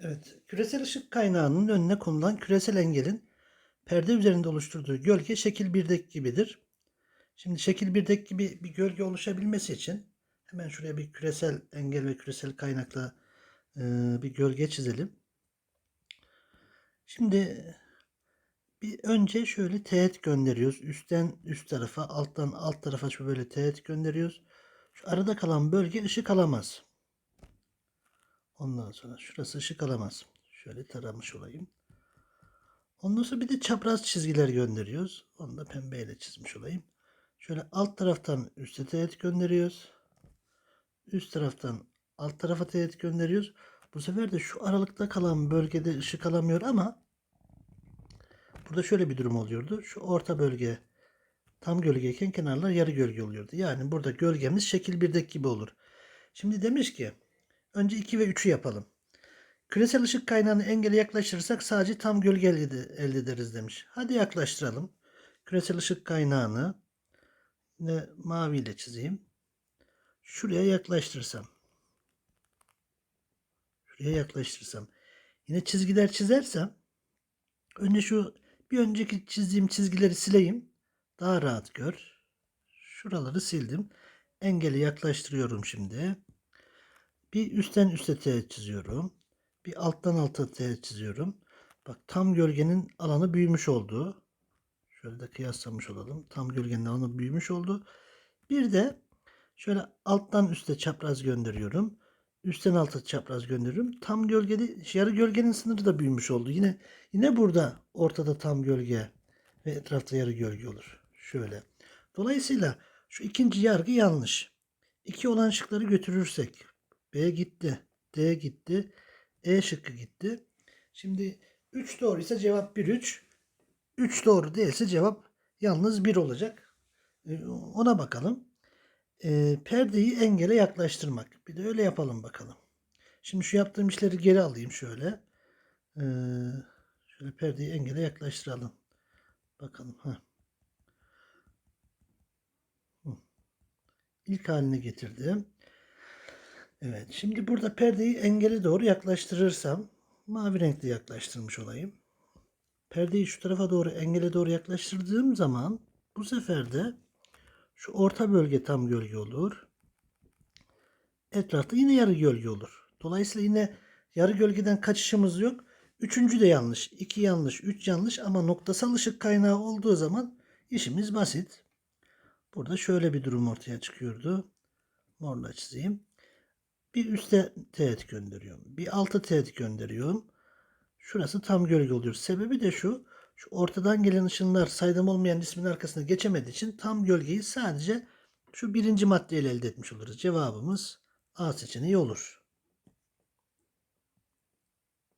Evet, küresel ışık kaynağının önüne konulan küresel engelin perde üzerinde oluşturduğu gölge şekil 1'deki gibidir. Şimdi şekil 1'deki gibi bir gölge oluşabilmesi için hemen şuraya bir küresel engel ve küresel kaynakla e, bir gölge çizelim. Şimdi bir önce şöyle teğet gönderiyoruz. Üstten üst tarafa, alttan alt tarafa şu böyle teğet gönderiyoruz. Şu arada kalan bölge ışık alamaz. Ondan sonra şurası ışık alamaz. Şöyle taramış olayım. Ondan sonra bir de çapraz çizgiler gönderiyoruz. Onu da pembeyle çizmiş olayım. Şöyle alt taraftan üste teğet gönderiyoruz. Üst taraftan alt tarafa teğet gönderiyoruz. Bu sefer de şu aralıkta kalan bölgede ışık alamıyor ama burada şöyle bir durum oluyordu. Şu orta bölge tam gölgeyken kenarlar yarı gölge oluyordu. Yani burada gölgemiz şekil 1'deki gibi olur. Şimdi demiş ki önce 2 ve 3'ü yapalım. Küresel ışık kaynağını engele yaklaştırırsak sadece tam gölge elde, ederiz demiş. Hadi yaklaştıralım. Küresel ışık kaynağını yine mavi ile çizeyim. Şuraya yaklaştırsam. Şuraya yaklaştırsam. Yine çizgiler çizersem önce şu bir önceki çizdiğim çizgileri sileyim. Daha rahat gör. Şuraları sildim. Engeli yaklaştırıyorum şimdi. Bir üstten üste teğet çiziyorum. Bir alttan alta teğet çiziyorum. Bak tam gölgenin alanı büyümüş oldu. Şöyle de kıyaslamış olalım. Tam gölgenin alanı büyümüş oldu. Bir de şöyle alttan üste çapraz gönderiyorum. Üstten alta çapraz gönderiyorum. Tam gölgede yarı gölgenin sınırı da büyümüş oldu. Yine yine burada ortada tam gölge ve etrafta yarı gölge olur. Şöyle. Dolayısıyla şu ikinci yargı yanlış. 2 olan şıkları götürürsek B gitti, D gitti, E şıkkı gitti. Şimdi 3 doğru ise cevap 1 3. 3 doğru değilse cevap yalnız 1 olacak. Ee, Ona bakalım. Ee, perdeyi engele yaklaştırmak. Bir de öyle yapalım bakalım. Şimdi şu yaptığım işleri geri alayım şöyle. Ee, şöyle perdeyi engele yaklaştıralım. Bakalım. Heh. İlk haline getirdim. Evet. Şimdi burada perdeyi engele doğru yaklaştırırsam mavi renkli yaklaştırmış olayım. Perdeyi şu tarafa doğru engele doğru yaklaştırdığım zaman bu sefer de şu orta bölge tam gölge olur. Etrafta yine yarı gölge olur. Dolayısıyla yine yarı gölgeden kaçışımız yok. Üçüncü de yanlış. iki yanlış. Üç yanlış ama noktasal ışık kaynağı olduğu zaman işimiz basit. Burada şöyle bir durum ortaya çıkıyordu. Morla çizeyim. Bir üste teğet gönderiyorum. Bir alta teğet gönderiyorum. Şurası tam gölge oluyor. Sebebi de şu. Şu ortadan gelen ışınlar saydam olmayan ismin arkasına geçemediği için tam gölgeyi sadece şu birinci maddeyle elde etmiş oluruz. Cevabımız A seçeneği olur.